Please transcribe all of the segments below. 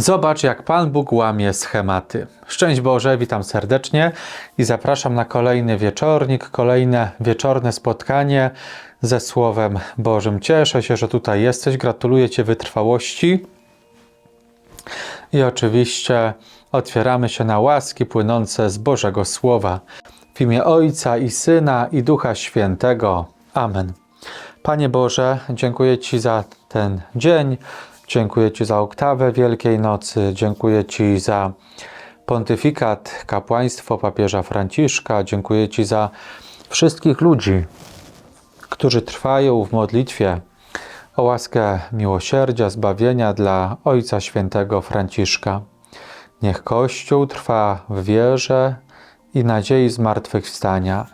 Zobacz, jak Pan Bóg łamie schematy. Szczęść Boże, witam serdecznie i zapraszam na kolejny wieczornik, kolejne wieczorne spotkanie ze Słowem Bożym. Cieszę się, że tutaj jesteś, gratuluję Ci wytrwałości i oczywiście otwieramy się na łaski płynące z Bożego Słowa. W imię Ojca i Syna i Ducha Świętego. Amen. Panie Boże, dziękuję Ci za ten dzień. Dziękuję Ci za oktawę Wielkiej Nocy. Dziękuję Ci za pontyfikat, kapłaństwo papieża Franciszka. Dziękuję Ci za wszystkich ludzi, którzy trwają w modlitwie o łaskę miłosierdzia, zbawienia dla Ojca Świętego Franciszka. Niech Kościół trwa w wierze i nadziei zmartwychwstania.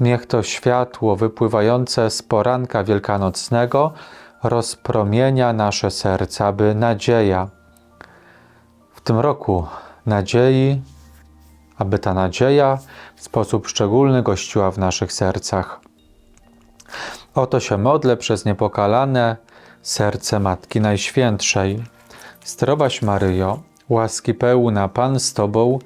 Niech to światło wypływające z poranka wielkanocnego rozpromienia nasze serca, aby nadzieja w tym roku nadziei, aby ta nadzieja w sposób szczególny gościła w naszych sercach. Oto się modlę przez niepokalane serce Matki Najświętszej. Zdrowaś Maryjo, łaski pełna Pan z Tobą,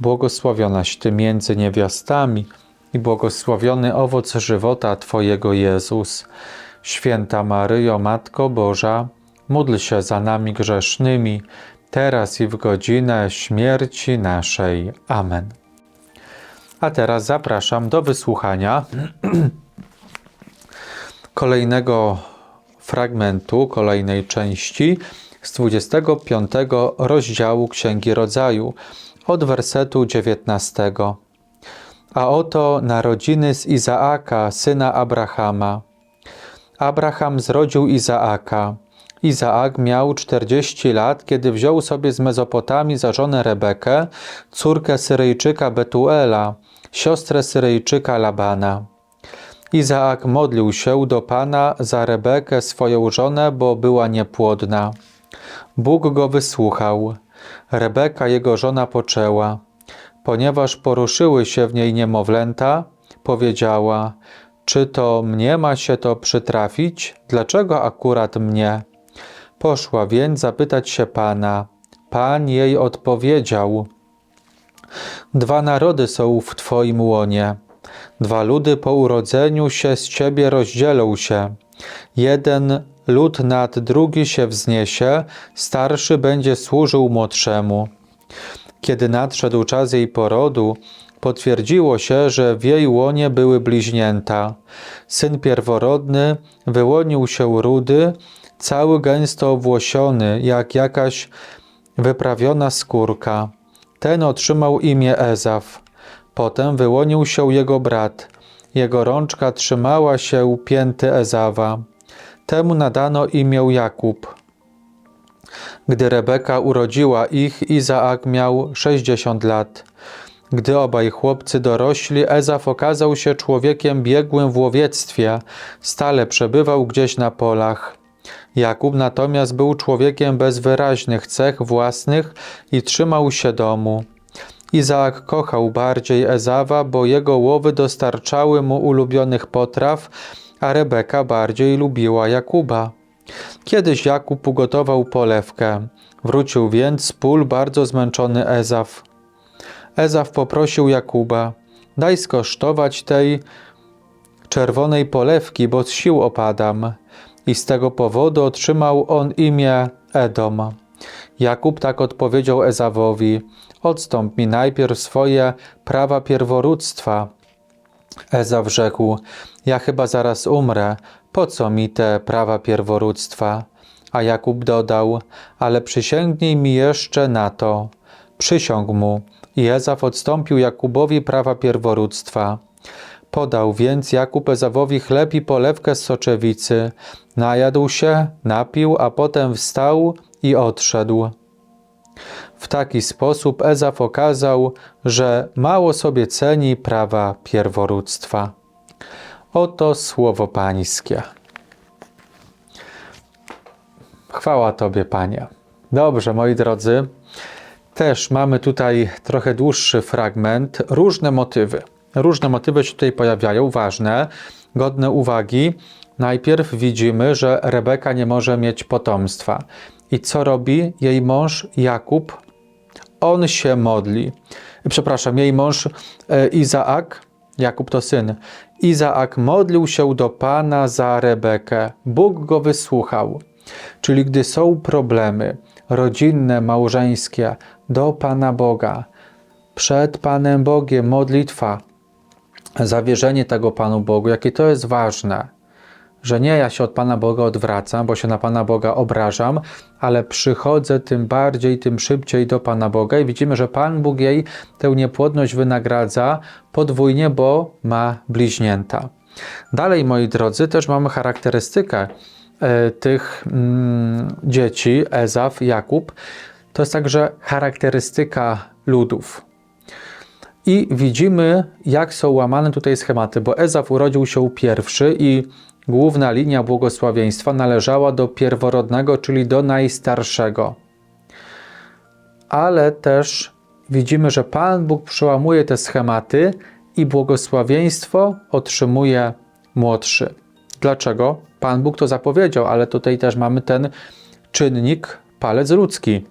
błogosławionaś Ty między niewiastami i błogosławiony owoc żywota Twojego Jezus. Święta Maryjo, Matko Boża, módl się za nami grzesznymi, teraz i w godzinę śmierci naszej. Amen. A teraz zapraszam do wysłuchania kolejnego fragmentu, kolejnej części z 25 rozdziału Księgi Rodzaju, od wersetu 19. A oto narodziny z Izaaka, syna Abrahama. Abraham zrodził Izaaka. Izaak miał 40 lat, kiedy wziął sobie z Mezopotamii za żonę Rebekę, córkę Syryjczyka Betuela, siostrę Syryjczyka Labana. Izaak modlił się do Pana za Rebekę, swoją żonę, bo była niepłodna. Bóg go wysłuchał. Rebeka, jego żona, poczęła. Ponieważ poruszyły się w niej niemowlęta, powiedziała: Czy to mnie ma się to przytrafić? Dlaczego akurat mnie? Poszła więc zapytać się Pana. Pan jej odpowiedział: Dwa narody są w Twoim łonie. Dwa ludy po urodzeniu się z Ciebie rozdzielą się. Jeden lud nad drugi się wzniesie, starszy będzie służył młodszemu. Kiedy nadszedł czas jej porodu, potwierdziło się, że w jej łonie były bliźnięta. Syn pierworodny wyłonił się rudy, cały gęsto owłosiony, jak jakaś wyprawiona skórka. Ten otrzymał imię Ezaf. Potem wyłonił się jego brat. Jego rączka trzymała się pięty Ezawa. Temu nadano imię Jakub. Gdy Rebeka urodziła ich, Izaak miał 60 lat. Gdy obaj chłopcy dorośli, Ezaf okazał się człowiekiem biegłym w łowiectwie, stale przebywał gdzieś na polach. Jakub natomiast był człowiekiem bez wyraźnych cech własnych i trzymał się domu. Izaak kochał bardziej Ezawa, bo jego łowy dostarczały mu ulubionych potraw, a Rebeka bardziej lubiła Jakuba. Kiedyś Jakub ugotował polewkę. Wrócił więc z pól bardzo zmęczony Ezaf. Ezaf poprosił Jakuba: Daj skosztować tej czerwonej polewki, bo z sił opadam. I z tego powodu otrzymał on imię Edom. Jakub tak odpowiedział Ezawowi: Odstąp mi najpierw swoje prawa pierworództwa. Ezaw rzekł: Ja chyba zaraz umrę, po co mi te prawa pierworództwa? A Jakub dodał: Ale przysięgnij mi jeszcze na to. Przysiąg mu. I Ezaw odstąpił Jakubowi prawa pierworództwa. Podał więc Jakub Ezawowi chleb i polewkę z soczewicy. Najadł się, napił, a potem wstał i odszedł. W taki sposób Ezaf okazał, że mało sobie ceni prawa pierworództwa. Oto słowo Pańskie. Chwała Tobie, Panie. Dobrze, moi drodzy, też mamy tutaj trochę dłuższy fragment, różne motywy. Różne motywy się tutaj pojawiają, ważne, godne uwagi. Najpierw widzimy, że Rebeka nie może mieć potomstwa. I co robi jej mąż Jakub? On się modli. Przepraszam, jej mąż e, Izaak, Jakub to syn. Izaak modlił się do Pana za Rebekę. Bóg go wysłuchał. Czyli gdy są problemy rodzinne, małżeńskie, do Pana Boga, przed Panem Bogiem modlitwa, zawierzenie tego Panu Bogu, jakie to jest ważne, że nie ja się od Pana Boga odwracam, bo się na Pana Boga obrażam, ale przychodzę tym bardziej, tym szybciej do Pana Boga i widzimy, że Pan Bóg jej tę niepłodność wynagradza podwójnie, bo ma bliźnięta. Dalej, moi drodzy, też mamy charakterystykę tych mm, dzieci, Ezaf, Jakub. To jest także charakterystyka ludów. I widzimy, jak są łamane tutaj schematy, bo Ezaf urodził się pierwszy i główna linia błogosławieństwa należała do pierworodnego, czyli do najstarszego. Ale też widzimy, że Pan Bóg przełamuje te schematy i błogosławieństwo otrzymuje młodszy. Dlaczego? Pan Bóg to zapowiedział, ale tutaj też mamy ten czynnik palec ludzki.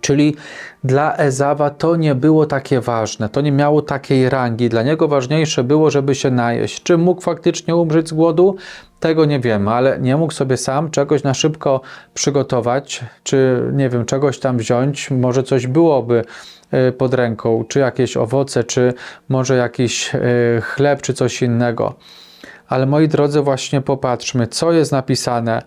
Czyli dla Ezawa to nie było takie ważne, to nie miało takiej rangi. Dla niego ważniejsze było, żeby się najeść. Czy mógł faktycznie umrzeć z głodu? Tego nie wiemy, ale nie mógł sobie sam czegoś na szybko przygotować, czy nie wiem, czegoś tam wziąć. Może coś byłoby y, pod ręką, czy jakieś owoce, czy może jakiś y, chleb, czy coś innego. Ale moi drodzy, właśnie popatrzmy, co jest napisane.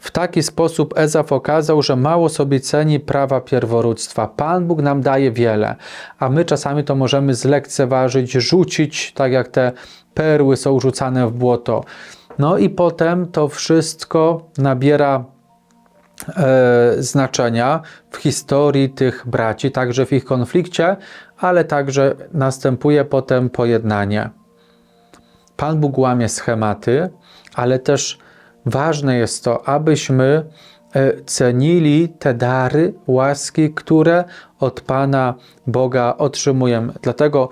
W taki sposób Ezaf okazał, że mało sobie ceni prawa pierworództwa. Pan Bóg nam daje wiele, a my czasami to możemy zlekceważyć, rzucić, tak jak te perły są rzucane w błoto. No i potem to wszystko nabiera e, znaczenia w historii tych braci, także w ich konflikcie, ale także następuje potem pojednanie. Pan Bóg łamie schematy, ale też ważne jest to, abyśmy e, cenili te dary, łaski, które od Pana Boga otrzymujemy. Dlatego,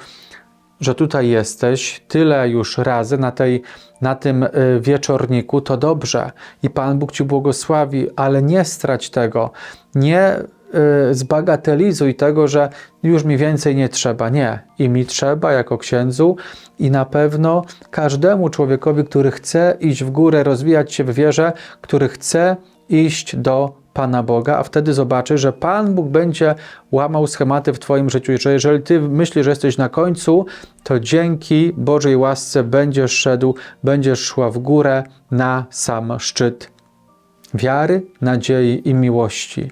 że tutaj jesteś tyle już razy na, tej, na tym e, wieczorniku, to dobrze i Pan Bóg Ci błogosławi, ale nie strać tego. Nie zbagatelizuj tego, że już mi więcej nie trzeba. Nie. I mi trzeba jako księdzu i na pewno każdemu człowiekowi, który chce iść w górę, rozwijać się w wierze, który chce iść do Pana Boga, a wtedy zobaczy, że Pan Bóg będzie łamał schematy w Twoim życiu. Że jeżeli Ty myślisz, że jesteś na końcu, to dzięki Bożej łasce będziesz szedł, będziesz szła w górę na sam szczyt wiary, nadziei i miłości.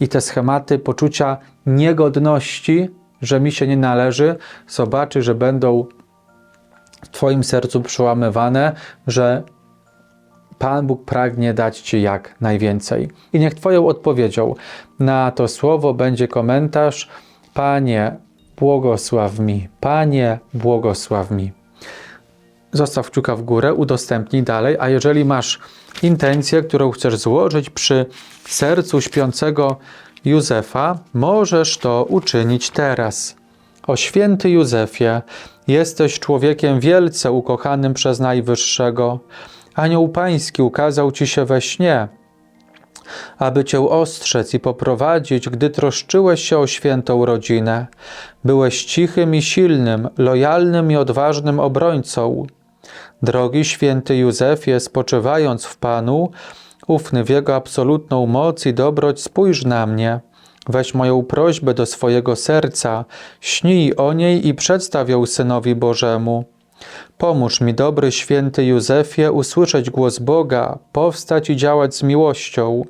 I te schematy poczucia niegodności, że mi się nie należy, zobaczy, że będą w Twoim sercu przełamywane, że Pan Bóg pragnie dać Ci jak najwięcej. I niech Twoją odpowiedzią na to słowo będzie komentarz: Panie, błogosław mi, Panie, błogosław mi. Zostaw kciuka w górę, udostępnij dalej, a jeżeli masz intencję, którą chcesz złożyć przy sercu śpiącego Józefa, możesz to uczynić teraz. O święty Józefie, jesteś człowiekiem wielce ukochanym przez Najwyższego. Anioł Pański ukazał ci się we śnie, aby cię ostrzec i poprowadzić, gdy troszczyłeś się o świętą rodzinę. Byłeś cichym i silnym, lojalnym i odważnym obrońcą. Drogi święty Józefie, spoczywając w Panu, ufny w Jego absolutną moc i dobroć, spójrz na mnie. Weź moją prośbę do swojego serca, śnij o niej i przedstaw ją Synowi Bożemu. Pomóż mi, dobry święty Józefie, usłyszeć głos Boga, powstać i działać z miłością.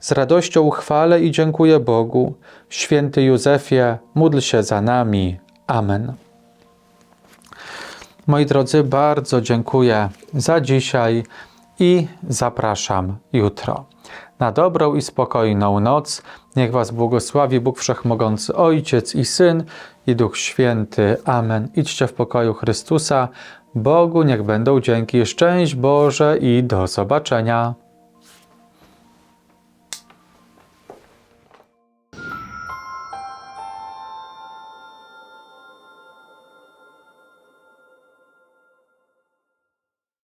Z radością chwalę i dziękuję Bogu. Święty Józefie, módl się za nami. Amen. Moi drodzy, bardzo dziękuję za dzisiaj i zapraszam jutro. Na dobrą i spokojną noc. Niech Was błogosławi Bóg Wszechmogący Ojciec i Syn i Duch Święty. Amen. Idźcie w pokoju Chrystusa. Bogu niech będą dzięki, szczęść Boże i do zobaczenia.